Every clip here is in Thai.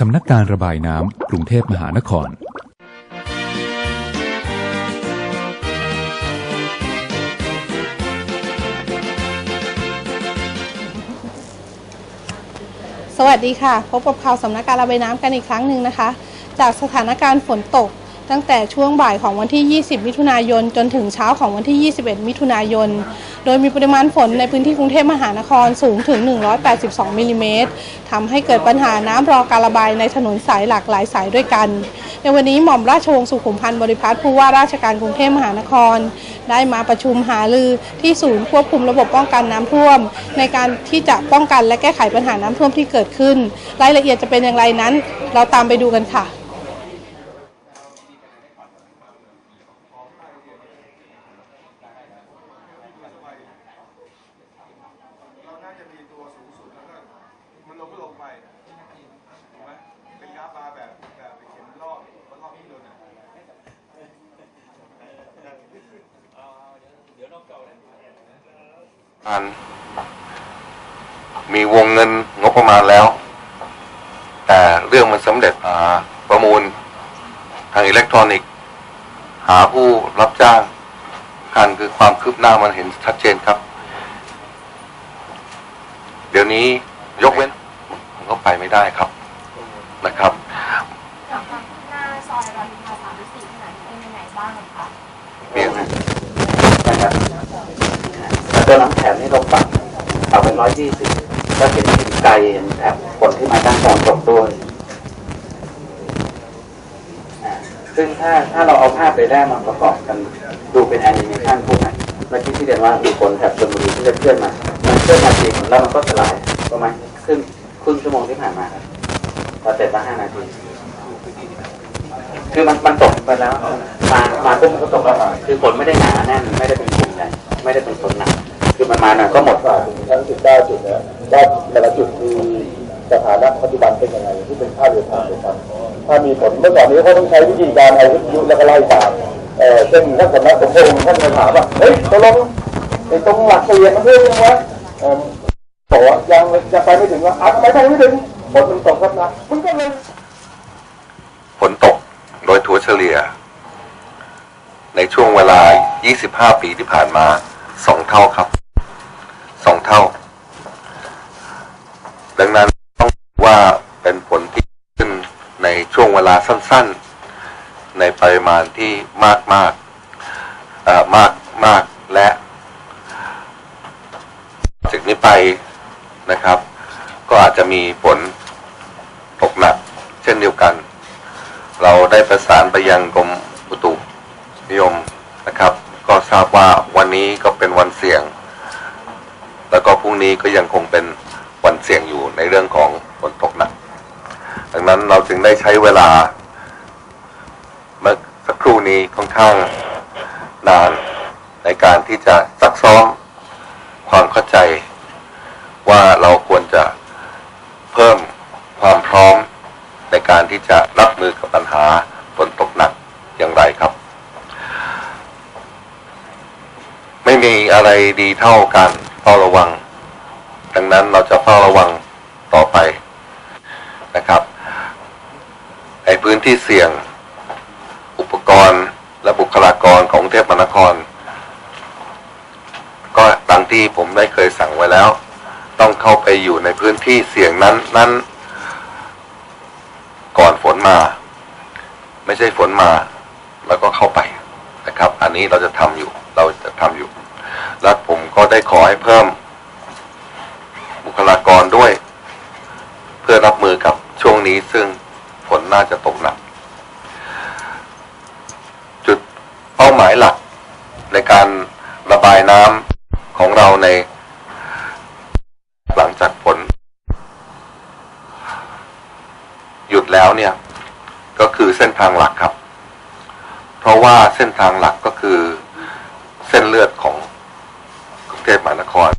สำนักการระบายน้ำกรุงเทพมหานคร สวัสดีค่ะ พบกับข่าวสำนักการระบายน้ำกันอีกครั้งหนึ่งนะคะ จากสถานการณ์ฝนตก ตั้งแต่ช่วงบ่ายของวันที่ 20 มิถุนายน จนถึงเช้าของวันที่ 21 มิถุนายน โดยมีปริมาณฝนในพื้นที่กรุงเทพมหานครสูงถึง 182มิลลิเมตรทำให้เกิดปัญหาน้ำรอการระบายในถนนสายหลากหลายสายด้วยกัน ในวันนี้หม่อมราชวงศ์สุขุมพันธ์บริพัตรผู้ว่าราชการกรุงเทพมหานคร ได้มาประชุมหารือที่ศูนย์ควบคุมระบบป้องกันน้ำท่วม ในการที่จะป้องกันและแก้ไขปัญหาน้ำท่วมที่เกิดขึ้น รายละเอียดจะเป็นอย่างไรนั้น เราตามไปดูกันค่ะ เราน่าจะมีตัวสูงสุดแล้วก็มันลงก็ลงไปถูกไหมเป็นกราฟบาร์แบบแบบไปเข็มรอบรอบที่โดนอะ อันมีวงเงินงบประมาณแล้ว แต่เรื่องมันสำเร็จอ่าประมูลทางอิเล็กทรอนิกส์ หาผู้รับจ้างการคือความคืบหน้ามันเห็นชัดเจนครับ เดี๋ยวนี้ยกเว้นผมก็ไปไม่ได้ครับนะครับจากทางหน้าซอยรามอินทราสามหรือสี่ที่ไหนเป็นยังไงบ้างคะเนี่ยนะนะครับ แต่ตัวหลังแถบนี่เราปรับปรับเป็นร้อยยี่สิบก็เห็นไกลเห็นแถบคนที่มาด้านตะวันตกด้วยซึ่งถ้าถ้าเราเอาภาพไปได้มาประกอบกันดูเป็นแอนิเมชันพวกนั้นเมื่อกี้ที่เรียนว่ามีคนแถบชลบุรีที่จะเคลื่อนมา มันเคลื่อนมาจริงแล้วมันก็สลายประมาณครึ่งครึ่งชั่วโมงที่ผ่านมาครับพอเสร็จมาห้านาทีคือมันมันตกไปแล้ว มามาปุ๊บมันก็ตกแล้วคือฝนไม่ได้หนาแน่นไม่ได้เป็น ไม่ได้เป็นฝนหนักคือมันมาหน่อยก็หมดถึงทั้ง19จุดนะว่าแต่ละจุดมีสถานะปัจจุบันเป็นยังไงที่เป็นภาพเรียลไทม์เลยครับถ้ามีผลเมื่อก่อนนี้เขาต้องใช้วิธีการเอาวิทยุแล้วก็ไล่ตามเอ่อเช่นท่านสำนักสมพงษ์ท่านจะถามว่าเฮ้ยตกลงไอ้ตรงหลักเสียงมันเรื่องยังวะเอ่อบอกว่ายังจะไปไม่ถึงว่าอัดไม่ไปไม่ถึงฝนมันตกครับนะมันก็เลยฝนตกโดยถัวเฉลี่ย ในช่วงเวลา 25 ปีที่ผ่านมา สองเท่าครับสองเท่า ดังนั้นต้องว่าเป็นผลที่ขึ้นในช่วงเวลาสั้น ๆ ในปริมาณที่มากมากมากมากและจากนี้ไปนะครับ ก็อาจจะมีฝนตกหนัก เช่นเดียวกัน เราได้ประสานไปยังกรมอุตุนิยมนะครับ ทราบว่าวันนี้ก็เป็นวันเสี่ยง แล้วก็พรุ่งนี้ก็ยังคงเป็นวันเสี่ยงอยู่ในเรื่องของฝนตกหนัก ดังนั้นเราจึงได้ใช้เวลาเมื่อสักครู่นี้ค่อนข้างนานในการที่จะซักซ้อมความเข้าใจ ว่าเราควรจะเพิ่มความพร้อมในการที่จะรับมือกับปัญหาฝนตกหนักอย่างไรครับ ไม่มีอะไรดีเท่าการเฝ้าระวัง ดังนั้นเราจะเฝ้าระวังต่อไปนะครับในพื้นที่เสี่ยง อุปกรณ์และบุคลากรของเทพมนคร ก็ดังที่ผมได้เคยสั่งไว้แล้ว ต้องเข้าไปอยู่ในพื้นที่เสี่ยงนั้นนั้นก่อนฝนมา ไม่ใช่ฝนมา แล้วก็เข้าไปนะครับ อันนี้เราจะทำอยู่เรา และผมก็ได้ขอให้เพิ่มบุคลากรด้วย เพื่อรับมือกับช่วงนี้ซึ่งฝนน่าจะตกหนัก จุดเป้าหมายหลักในการระบายน้ำของเราในหลังจากฝนหยุดแล้วเนี่ย ก็คือเส้นทางหลักครับ เพราะว่าเส้นทางหลักก็คือเส้นเลือดของ เทพมหานคร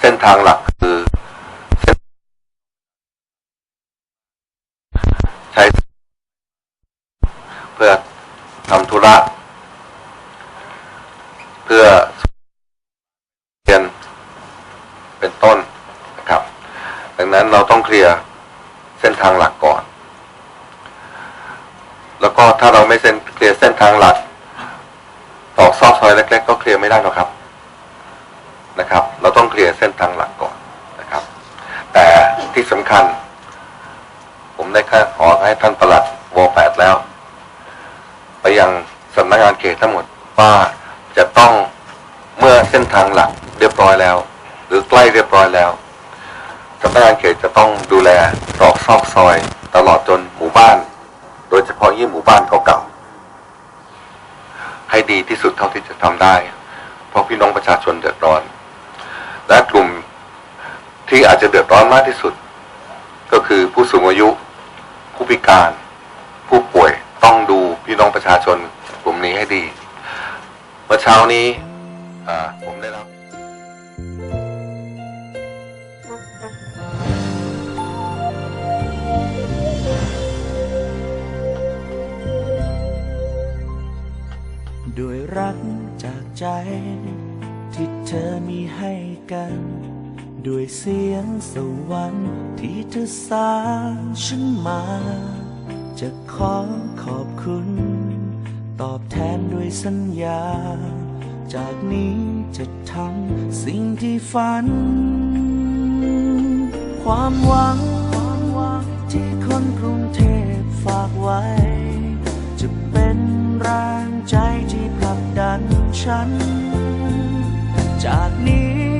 เส้นทางหลักคือใช้เพื่อทำธุระ เพื่อเรียนเป็นต้นนะครับ ดังนั้นเราต้องเคลียร์เส้นทางหลักก่อน แล้วก็ถ้าเราไม่เส้นเคลียร์เส้นทางหลักตอกซอกซอยเล็กๆก็เคลียร์ไม่ได้หรอกครับ นะครับ เราต้องเคลียร์เส้นทางหลักก่อนนะครับ แต่ที่สำคัญ ผมได้ค่าขอให้ท่านประหลัดวแปดแล้ว ไปยังสำนักงานเขตทั้งหมดว่าจะต้องเมื่อเส้นทางหลักเรียบร้อยแล้ว หรือใกล้เรียบร้อยแล้วสำนักงานเขตจะต้องดูแลตรอกซอกซอย ตลอดจนหมู่บ้าน โดยเฉพาะยิ่งหมู่บ้านเก่าๆให้ดีที่สุดเท่าที่จะทำได้ เพราะพี่น้องประชาชนเดือดร้อน และกลุ่มที่อาจจะเดือดร้อนมากที่สุด ก็คือผู้สูงอายุ ผู้พิการ ผู้ป่วยต้องดูพี่น้องประชาชนกลุ่มนี้ให้ดี เมื่อเช้านี้อ่าผมได้รับด้วยรักจากใจ ที่เธอมีให้ กัน ด้วยเสียงสวรรค์ที่เธอสร้างฉันมา จะขอขอบคุณ ตอบแทนด้วยสัญญา จากนี้จะทำสิ่งที่ฝัน ความหวังที่คนกรุงเทพฝากไว้ จะเป็นแรงใจที่ผลักดันฉัน จากนี้